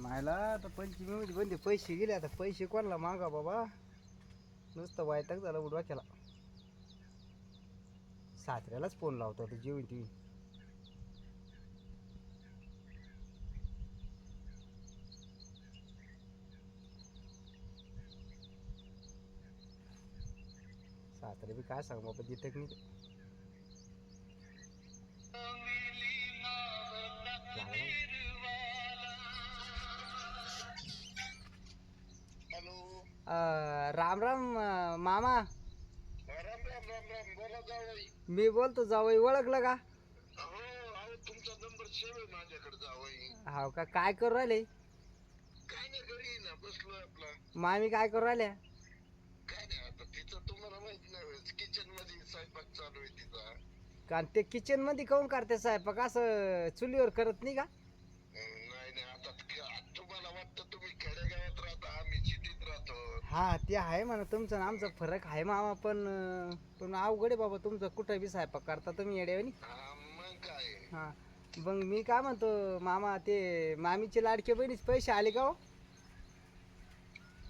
मायला आता पंचमी मध्ये म्हणजे बंदे पैसे गेले आता पैसे कोणाला मागा बाबा? नुसतं वायताक झाला उडवा केला. सासऱ्यालाच फोन लावतो आता जेवण ती सासरे बी काय सांग बाबा देत नाही राम राम अं, मामा. राम राम राम राम. बोला जावई. मी बोलतो जावई ओळखलं का? हो अहो तुमचा नंबर सेव आहे माझ्याकडे जावई. हाव का? काय करू राहिले? काय नाही घरी ना बसलो आपला. मामी काय करू राहिल्या? काय नाही आता तिचं तुम्हाला माहीत नाही किचनमध्ये स्वयंपाक चालू आहे तिचा. कारण ते किचनमध्ये काऊन करते स्वयंपाक असं चुलीवर करत नाही का अं, नाही नाही आता क- तुम्हाला वाटतं तुम्ही खेडेगावात राहता आम्ही सिटीत राहतो हा ते आहे म्हणा तुमचं आणि आमचा फरक आहे मामा पण अं, पण अवघड आहे बाबा तुमचं कुठं बी स्वयंपाक करता तुम्ही येड्यावानी. हा मग काय? हा मग मी काय म्हणतो मामा ते मामीचे लाडके बहिणीचे पैसे आले का हो?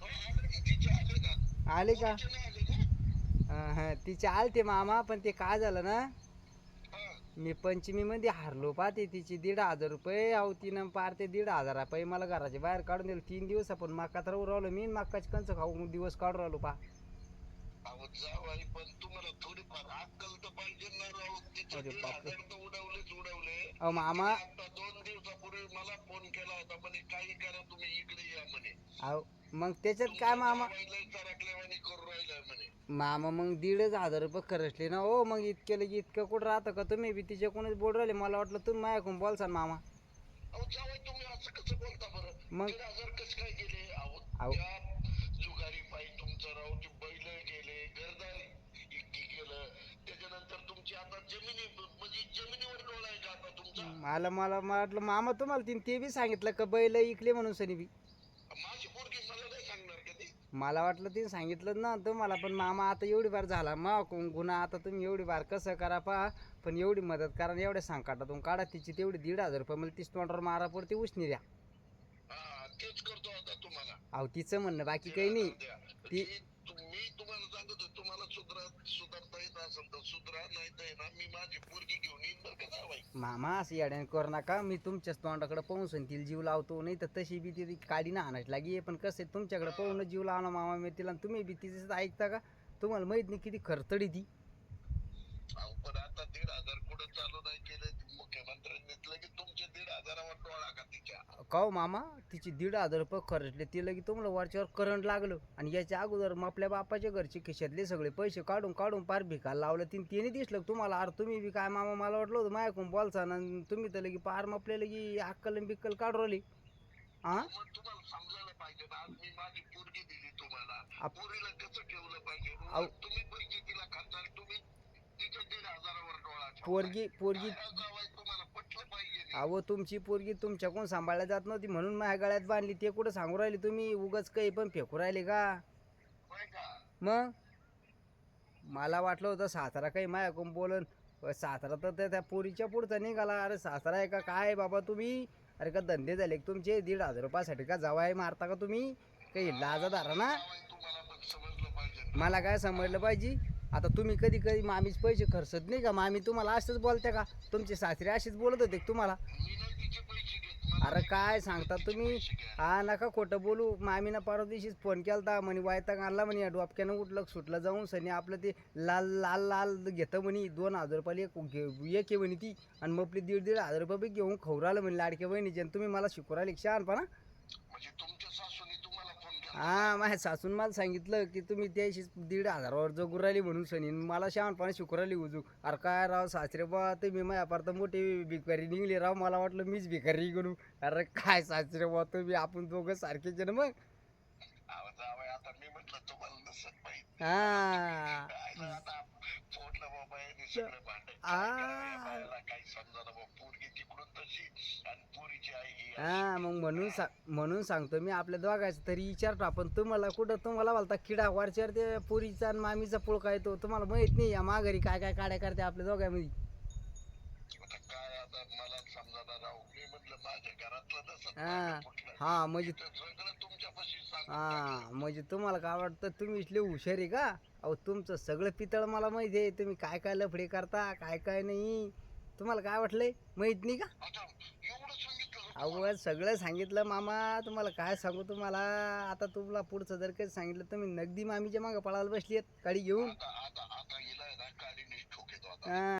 हो, आले का? तिचे आले का आले का? तिचे नाही आले का? अं, हा, तिचे आलते मामा पण ते काय झालं ना? हा मी पंचमीमध्ये हारलो पाहते तिची दीड हजार रुपये. अहो तिनं पार ते दीड हजार रुपये मला घराच्या बाहेर काढून दिलं. तीन दिवस आपण मका तर राहिलो मी मकाची कंच खाऊ दिवस काढून राहिलो पा अहो जावई पण तुम्हाला थोडीफार अक्कल तर पाहिजे ना तिचे अरे दीड बापरे. हजार तर उडवलेच उडवले. अहो मामा. आता दोन दिवसापूर्वी मला फोन केला होता म्हणे काही करा तुम्ही इकडे या म्हणे. अहो मग त्याच्यात काय मामा? सरकल्यावानी करून राहिलाय म्हणे. मामा मग दीडच हजार रुपये खर्चले ना हो मग इतके लगे इतकं कुठं राहतं का तुम्ही? बी तिच्या कोणीच बोल राहिले. मला वाटलं तुम्ही माझ्याकडून बोलसान मामा. अहो जावई तुम्ही असं कसं बोलता बरं? मग? दीड हजार कसं काय गेले? अहो. अहो. त्या जुगारी पायी तुमचं राहू ते मला मला मला वाटलं मामा तुम्हाला तीन ते बी सांगितलं का बैल इकले म्हणून सनी बी. माझी पोरगी मला नाही सांगणार कधी मला वाटलं तिने सांगितलं ना तुम्हाला पण मामा आता एवढी बार झाला. मा गुन्हा आता तुम्ही एवढी बार कसं करा पा पण एवढी मदत करा आणि एवढ्या संकटातून काढा. तिची तेवढी दीड हजार रुपये मला तीस तोंडावर मारा पडते उचनी द्या. हा तेच करतो आता तुम्हाला. अहो तिचं म्हणणं बाकी काही नाही. ती- मी तुम्हाला येत असेल तर सुधरा नाही तर ना मी माझी पोरगी घेऊन येईन बरं का जावाई मामा असं येड्याने करू नका. मी तुमच्याच तोंडाकडे पाहून तिला जीव लावतो. नाही तर तशी बी ती काडी ना आणायची लागी. पण कसं आहे, तुमच्याकडे पाहून जीव लावला मामा मी तिला. आणि तुम्ही बी तिचं ऐकता का? तुम्हाला माहीत नाही किती खरतडी ती अहो, पण आता दीड हजार कुठं चालू नाही केलं मुख्यमंत्र्यांनी लगेच तुमचे दीड हजारावर डोळा का तिच्या. का हो मामा तिची दीड हजार रुपये खर्चले. ती लगी तुम्हाला वरच्यावर करंट लागलं. आणि याच्या अगोदर मग आपल्या बापाच्या घरचे खिशातले सगळे पैसे काढून काढून पार भिकायला लावलं. तीन तिने दिसलं का तुम्हाला अरे तुम्ही बी काय मामा मला वाटलं होतं माझ्याकडून बोलसा आणि तुम्ही तर लगी पार मग लगी अक्कल आणि बिक्कल काढू राहिली. हा मग तुम्हाला समजायला पाहिजे ना. आज मी माझी पोरगी दिली तुम्हाला. आप- पोरीला कसं ठेवलं पाहिजे? अहो. तुम्ही पैसे तिला खाताल तुम्ही तिच्या दीड हजारावर डोळा ठेवलाय. पोरगी पोरगी काय तुम्हाला पटलं पाहिजे ना. अहो तुमची पोरगी तुमच्याकडून सांभाळल्या जात नव्हती म्हणून माझ्या गळ्यात बांधली. ते कुठं सांगू राहिले तुम्ही? उगाच काही पण फेकू राहिले का? मग? मला वाटलं होतं सातारा काही माझ्याकडून बोलन. सातारा तर त्या- त्या पोरीच्या पुढचा निघाला. अरे सातारा आहे का? काय बाबा तुम्ही? अरे का धंदे झाले तुमचे? दीड हजार रुपयासाठी का जवाय मारता का तुम्ही? काही लाजा ना. मला काय समजलं पाहिजे? आता तुम्ही कधी कधी मामीच पैसे खर्चत नाही का? मामी तुम्हाला असंच बोलते का? तुमचे सासरे असेच बोलत होते तुम्हाला? अरे काय सांगता तुम्ही? हा नका खोटं बोलू. मामीनं परवा दिवशीच फोन केलता. म्हणे वायताग आणला म्हणे या डोपक्यानं उठलं सुटलं जाऊन. सनी आपलं ते लाल लाल लाल घेतं म्हणे. दोन हजार रुपयाला एक घे- एक आहे म्हणे ती. आणि मग आपली दीड दीड हजार रुपये बी घेऊन खवरालं म्हणे लाडक्या बहिणीचे. आणि तुम्ही मला शिकवराले शहाणपणा म्हणजे तुमच्या सासूने तुम्हाला फोन केला हा माझ्या सासून मला सांगितलं की तुम्ही त्याशी दीड हजारावर जगू राहिली म्हणून सनी. मला शहाणपणा शिकवराली उजू अरे काय राव सासरे बा तुम्ही माझ्या पार तर मोठी भिकारी निघली राव. मला वाटलं मीच भिकारी करू अरे काय सासरे बा तुम्ही आपण दोघं सारखेच ना मग. हा. ही. हा मग म्हणून सा म्हणून सांगतो मी आपल्या दोघायचं तरी विचारतो आपण. तुम्हाला कुठं तुम्हाला बोलता किडा वरच्यावर ते पुरीचा आणि मामीचा पुळका येतो. तुम्हाला माहीत नाही या माघारी काय काय काड्या करते आपल्या दोघांमध्ये. आता काय आता मला समजायला राहू मी म्हटलं माझ्या घरातलं नसत हा. हा म्हणजे तर सगळं तुमच्यापाशी सांग हा म्हणजे तुम्हाला काय वाटतं तुम्ही इथले हुशार आहे का? अहो तुमचं सगळं पितळ मला माहिती आहे. तुम्ही काय काय लफडे करता काय काय नाही. तुम्हाला काय वाटलंय? माहीत नाही का? आता अहो सगळं सांगितलं मामा. तुम्हाला काय सांगू तुम्हाला? आता तुम्हाला पुढचं जर काही सांगितलं तुम्ही नगदी मामीच्या मागं पळायला बसली आहेत गाडी घेऊन. आता आता आता हिला आहे ना काळी आता. हा.